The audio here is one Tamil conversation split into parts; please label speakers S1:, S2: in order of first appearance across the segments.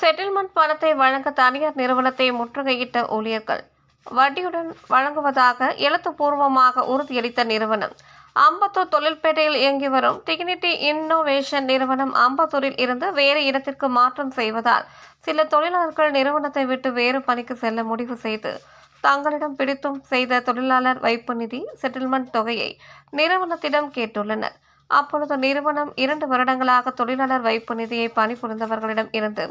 S1: செட்டில்மெண்ட் பணத்தை வழங்க தனியார் நிறுவனத்தை முற்றுகையிட்ட ஊழியர்கள். வட்டியுடன் வழங்குவதாக எழுத்துப்பூர்வமாக உறுதியளித்த நிறுவனம். அம்பத்தூர் தொழில்பேட்டையில் இயங்கி வரும் டிக்னிட்டி இன்னோவேஷன் நிறுவனம் அம்பத்தூரில் இருந்து வேறு இடத்திற்கு மாற்றம் செய்வதால் சில தொழிலாளர்கள் நிறுவனத்தை விட்டு வேறு பணிக்கு செல்ல முடிவு செய்து தங்களிடம் பிடித்தும் செய்த தொழிலாளர் வைப்பு நிதி செட்டில்மெண்ட் தொகையை நிறுவனத்திடம் கேட்டுள்ளனர். அப்பொழுது நிறுவனம் இரண்டு வருடங்களாக தொழிலாளர் வைப்பு நிதியை பணிபுரிந்தவர்களிடம் இருந்து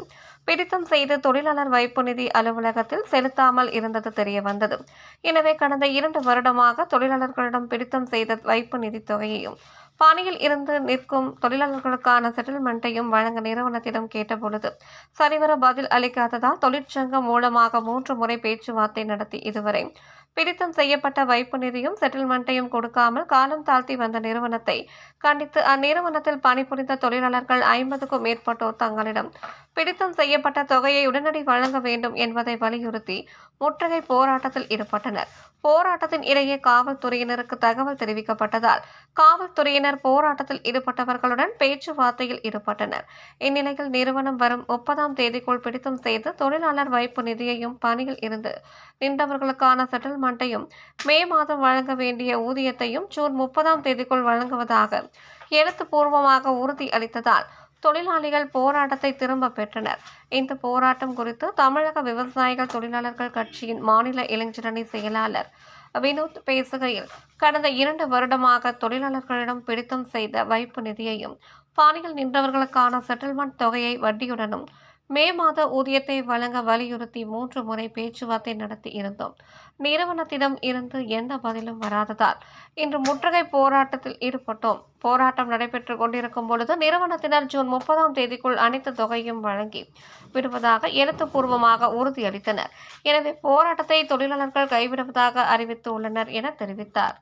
S1: பிடித்தம் செய்து தொழிலாளர் வைப்பு நிதி அலுவலகத்தில் செலுத்தாமல் இருந்தது தெரிய வந்தது. எனவே கடந்த இரண்டு வருடமாக தொழிலாளர்களிடம் பிடித்தம் செய்த வைப்பு நிதி தொகையையும் பணியில் இருந்து நிற்கும் தொழிலாளர்களுக்கான செட்டில்மெண்ட்டையும் வழங்க நிறுவனத்திடம் கேட்டபொழுது சரிவர பதில் அளிக்காததால் தொழிற்சங்கம் மூலமாக மூன்று முறை பேச்சுவார்த்தை நடத்தி இதுவரை பிடித்தம் செய்யப்பட்ட வைப்பு நிதியும் செட்டில்மெண்ட்டையும் கொடுக்காமல் காலம் தாழ்த்தி வந்த நிறுவனத்தை கண்டித்து அந்நிறுவனத்தில் பணிபுரிந்த தொழிலாளர்கள் ஐம்பதுக்கும் மேற்பட்டோர் தங்களிடம் பிடித்தம் செய்யப்பட்ட தொகையை உடனடி வழங்க வேண்டும் என்பதை வலியுறுத்தி முற்றுகை போராட்டத்தில் ஈடுபட்டனர். போராட்டத்தின் இடையே காவல்துறையினருக்கு தகவல் தெரிவிக்கப்பட்டதால் காவல்துறையினர் போராட்டத்தில் ஈடுபட்டவர்களுடன் பேச்சுவார்த்தையில் ஈடுபட்டனர். இந்நிலையில் நிறுவனம் வரும் முப்பதாம் தேதிக்குள் பிடித்தம் செய்து தொழிலாளர் வைப்பு நிதியையும் பணியில் இருந்து நின்றவர்களுக்கான செட்டில்மெண்ட்டையும் மே மாதம் வழங்க வேண்டிய ஊதியத்தையும் ஜூன் முப்பதாம் தேதிக்குள் வழங்குவதாக எழுத்துப்பூர்வமாக உறுதி அளித்ததால் தொழிலாளிகள் போராட்டத்தை திரும்ப பெற்றனர். இந்த போராட்டம் குறித்து தமிழக விவசாயிகள் தொழிலாளர்கள் கட்சியின் மாநில இளைஞரணி செயலாளர் வினோத் பேசுகையில் கடந்த இரண்டு வருடமாக தொழிலாளர்களிடம் பிடித்தம் செய்த வைப்பு நிதியையும் பாணியில் நின்றவர்களுக்கான செட்டில்மெண்ட் தொகையை வட்டியுடனும் மே மாத ஊதியத்தை வழங்க வலியுறுத்தி மூன்று முறை பேச்சுவார்த்தை நடத்தி இருந்தோம். நிறுவனத்திடம் இருந்து எந்த பதிலும் வராததால் இன்று முற்றுகை போராட்டத்தில் ஈடுபட்டோம். போராட்டம் நடைபெற்று கொண்டிருக்கும் பொழுது நிறுவனத்தினர் ஜூன் முப்பதாம் தேதிக்குள் அனைத்து தொகையும் வழங்கி விடுவதாக எழுத்துப்பூர்வமாக உறுதியளித்தனர். எனவே போராட்டத்தை தொழிலாளர்கள் கைவிடுவதாக அறிவித்து உள்ளனர் என தெரிவித்தார்.